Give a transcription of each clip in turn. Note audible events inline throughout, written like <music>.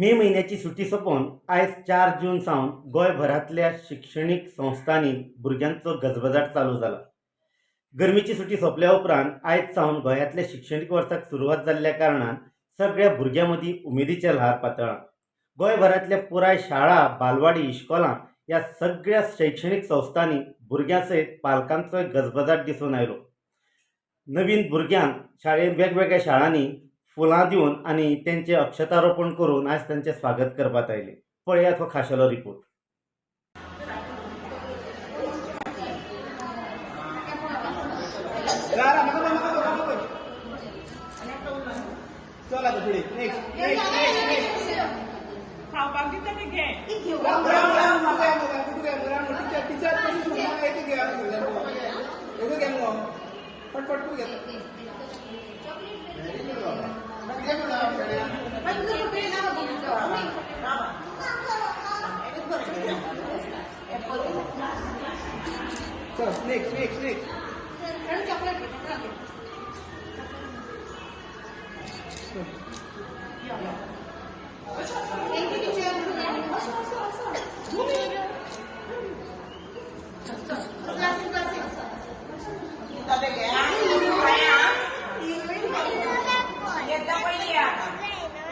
मे म्हयन्याची सुटी सोंपोवन आयज चार जून सावन गोंयभरांतल्या शिक्षणीक संस्थांनी भुरग्यांचो गजबजाट चालू जाला गरमेची सुटी सोंपल्या उपरांत आयज सावन गोंयांतल्या शिक्षणीक वर्साक सुरवात जाल्ल्या कारणान सगळ्या भुरग्यां मदीं उमेदीचें ल्हार पातळ्ळां गोंयभरांतल्या पुराय शाळा बालवाडी इश्कोलां ह्या सगळ्या शैक्षणीक संस्थांनी भुरग्यां सयत पालकांचोय गजबजाट दिसून आयलो. नवीन भुरग्यांक शाळेंत वेगवेगळ्या शाळांनी फुलां दिवन आनी तेंचें अक्षतारोपण करून आयज तांचें स्वागत करपाक आयले पळयात हो खाशेलो रिपोर्ट रारा नेक्स्ट नेक्स्ट नेक्स्ट नेक्स्ट खावपाक दिता तें घे राम राम राम नका नका कुठे काय राम टीचर टीचर कशी सुद्धा येते घ्या एवढं घ्या मग पट पट घ्या चल नेक्स्ट नेक्स्ट नेक्स्ट एकदा पयली या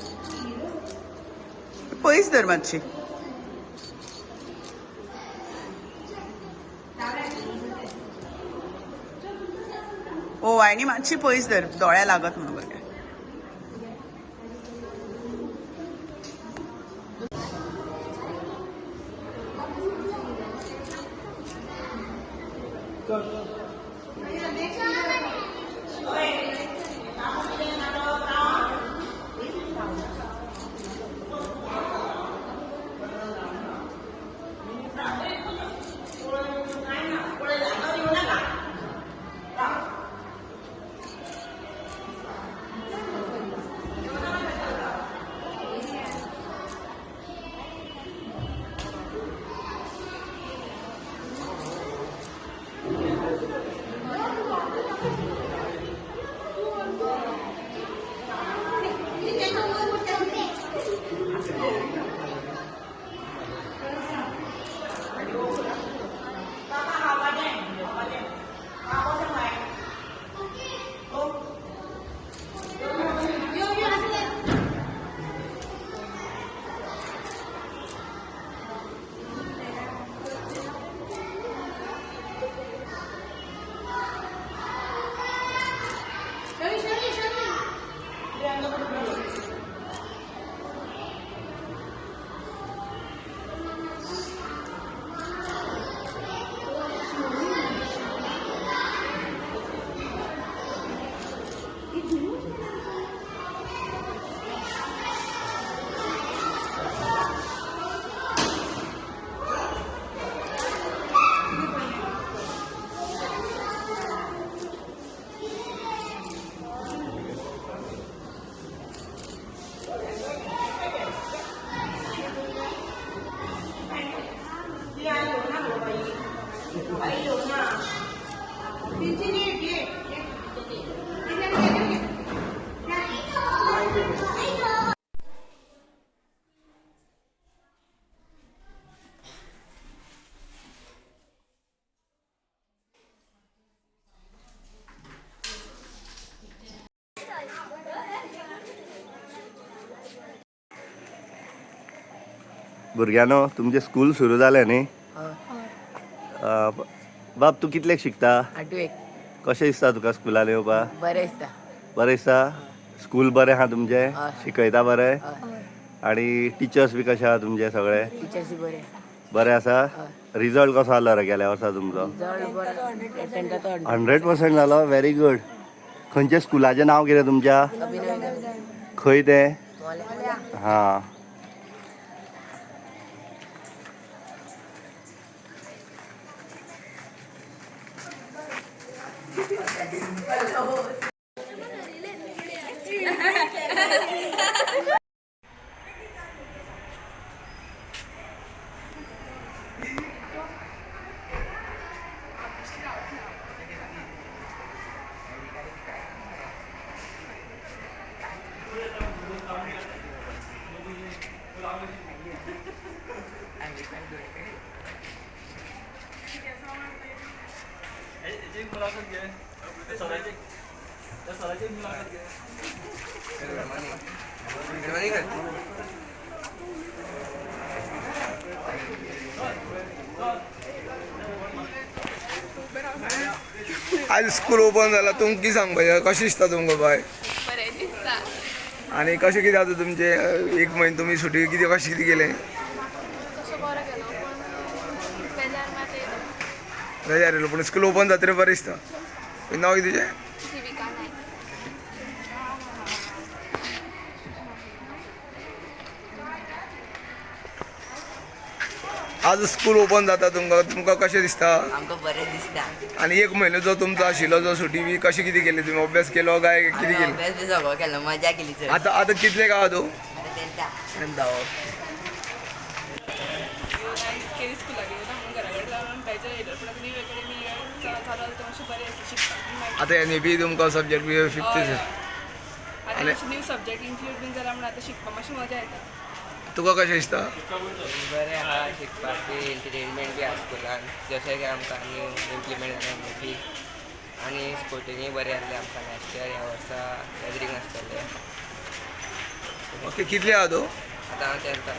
जाय पयस धर मातशी ओ आनी मातशी पयस धर दोळ्या लागत म्हणून भुरग्याक चल. भुरग्यानो तुमचें स्कूल सुरू जालें न्ही बाब तूं कितलेक शिकता? कशें दिसता तुका स्कुलान येवपाक बरें दिसता. बरें दिसता? स्कूल बरें आहा तुमचें. शिकयता बरें? आनी टिचर्स बी कशे आहा तुमचे सगळे? टिचर्स बरें. बरें आसा? रिजल्ट कसो आलो रे गेल्या वर्सा तुमचो? हंड्रेड पर्सेंट जालो व्हेरी गुड खंयच्या स्कुलाचें नांव कितें तुमच्या? खंय तें? हां. <laughs> <laughs> അറിയില്ല आज स्कूल ओपन जाला तुमकां कितें सांगपाचें कशें दिसता तुमकां बाय? आनी कशें कितें आतां तुमचें एक म्हयनो तुमी सुटी कितें कशें कितें केलें बेजार मात येयलो पूण स्कूल ओपन जातकीर बरें दिसता. नांव कितें तुजें आज स्कूल ओपन जाता तुमकां तुमकां कशें दिसता? आमकां बरें दिसता. आनी एक म्हयनो जो तुमचो आशिल्लो जो सुटी बी कशें कितें केली तुमी अभ्यास केलो काय? कितें केलें? अभ्यास बी सगळो केलो मजा केली आतां आतां कितले गाव तूं आतां तेंता आतां एन ए पी तुमकां सब्जेक्ट बी फिफ्थ मातशें न्यू सब्जेक्ट इन्क्लूड बीन जाला म्हणून आतां मातशी मजा येता. तुका कशें दिसता बरें आहा शिकपाक बी एंटरटेनमेंट बी आहा स्कुलान जशें की आमकां न्यू इम्प्लिमेंट जालें मोठी. आनी स्पोर्टिंगूय बरें आहलें आमकां नेक्स्ट इयर ह्या वर्सा गॅदरींग आसतलें ओके कितले आहा तूं आतां हांव तेंता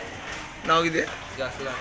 नांव कितें जॉसलो.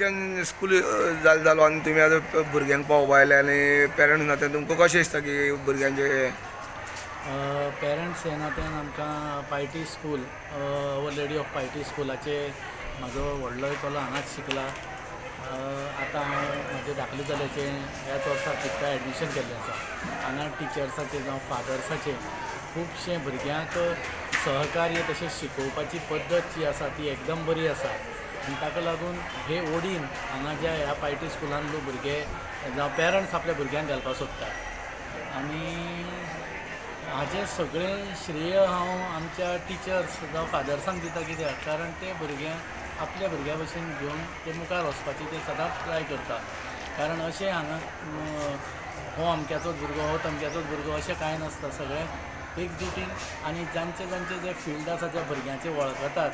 थंयच्यान स्कूल जाल जालो आनी तुमी आतां भुरग्यांक पावोवपा आयले आनी पेरंट्स ना तें तुमकां कशें दिसता की भुरग्यांचे पेरंट्स हे नात्यान आमकां Piety school our lady of Piety स्कुलाचे म्हाजो व्हडलो चलो हांगाच शिकला. आतां हांव म्हाजे धाकले चल्याचे ह्याच वर्सा तिका एडमिशन केल्लें आसा. हांगा टिचर्साचे जावं फादर्साचे खुबशे भुरग्यांक सहकार्य तशेंच शिकोवपाची पद्दत जी आसा ती एकदम बरी आसा. आनी ताका लागून हे ओडीन हांगा ज्या ह्या पायटी स्कुलान लोक भुरगे जावं पेरंट्स आपल्या भुरग्यांक घालपाक सोदतात. आनी हाजें सगळें श्रेय हांव आमच्या टिचर्स जावं फादर्सांक दिता कित्याक? कारण ते भुरग्यांक आपल्या भुरग्या भशेन घेवन ते मुखार वचपाची ते सदांच ट्राय करता कारण अशें हांगा हो अमक्याचोच भुरगो हो तमक्याचोच भुरगो अशें कांय नासता. सगळें एकजुटीन आनी जांचे जांचे जे फिल्ड आसा ते भुरग्यांचे वळखतात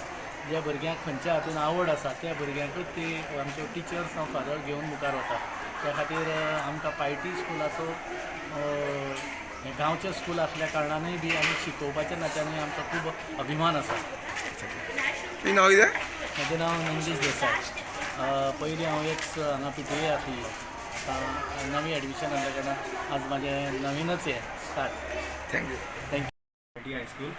ज्या भुरग्यांक खंयच्या हातून आवड आसा त्या भुरग्यांकूच ती आमच्यो टिचर्स जावं फादर घेवन मुखार वतात त्या खातीर आमकां पायटी स्कुलाचो हें गांवचें स्कूल आसल्या कारणानूय बी आनी शिकोवपाच्या नात्यानूय आमकां खूब अभिमान आसा तुजें नांव कितें? म्हजें नांव नंदीश देसाय पयलीं हांव एक हांगा पी टी ए आसली. आतां नवी एडमिशन आसल्या कारणान आज म्हाजें नवीनच हें start thank you thank you School.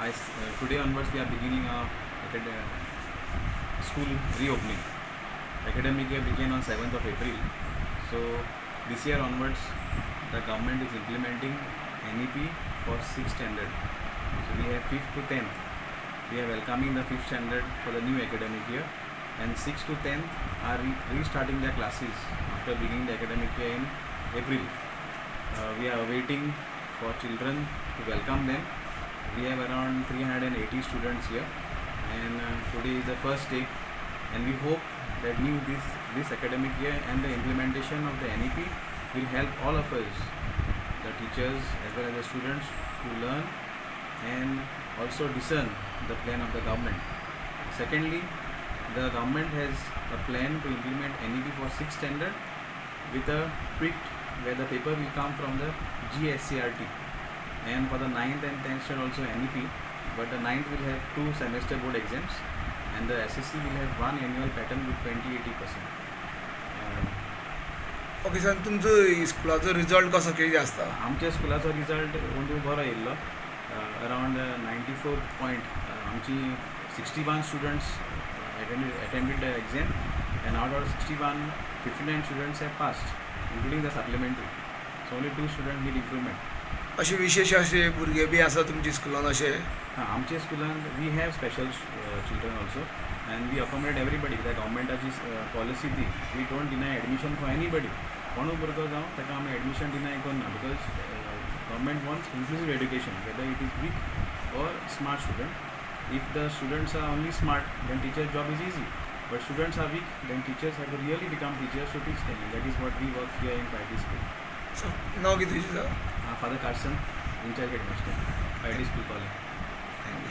I, uh, today onwards we are beginning a school reopening. academic year began on 7th of April. So this year onwards, the government is implementing NEP for 6th standard. So we have 5th to 10th. We are welcoming the 5th standard for the new academic year and 6th to 10th are re- restarting their classes after beginning the academic year in April. Uh, we are waiting for children to welcome them. We have around 380 students here and uh, today is the first day and we hope that new this this academic year and the implementation of the NEP will help all of us, the teachers as well as the students, to learn and also discern the plan of the government. Secondly, the government has a plan to implement NEP for 6th standard with a tweaked where the paper will come from the GSCRT and for the 9th and 10th standard also NEP but the 9th will have two semester board exams and the SSC will have one annual pattern with 20 80 percent. Okay sir तुमचो स्कुलाचो result कसो कितें आसता आमच्या स्कुलाचो result अंदू बरो येयल्लो around ninety four point आमची sixty one students attended the exam and out of sixty one fifty nine students have passed including the supplementary so only two student need improvement असे विशेष अशे भुरगे बी आसा तुमच्या स्कुलान असे हां आमच्या स्कुलान we have special children also and we accommodate everybody कित्याक गव्हर्मेंटाची पॉलिसी ती we don't deny admission for anybody कोणू भुरगो जावं ताका आमी एडमिशन डिनाय करना. Because government wants inclusive education whether it is weak or smart student if the students are only smart then teacher job is easy but students are weak then teachers have to really become teachers to teach them that is what we work here in Piety school नांव कितें तुजें father Carson incharge headmaster Piety school college. Thank you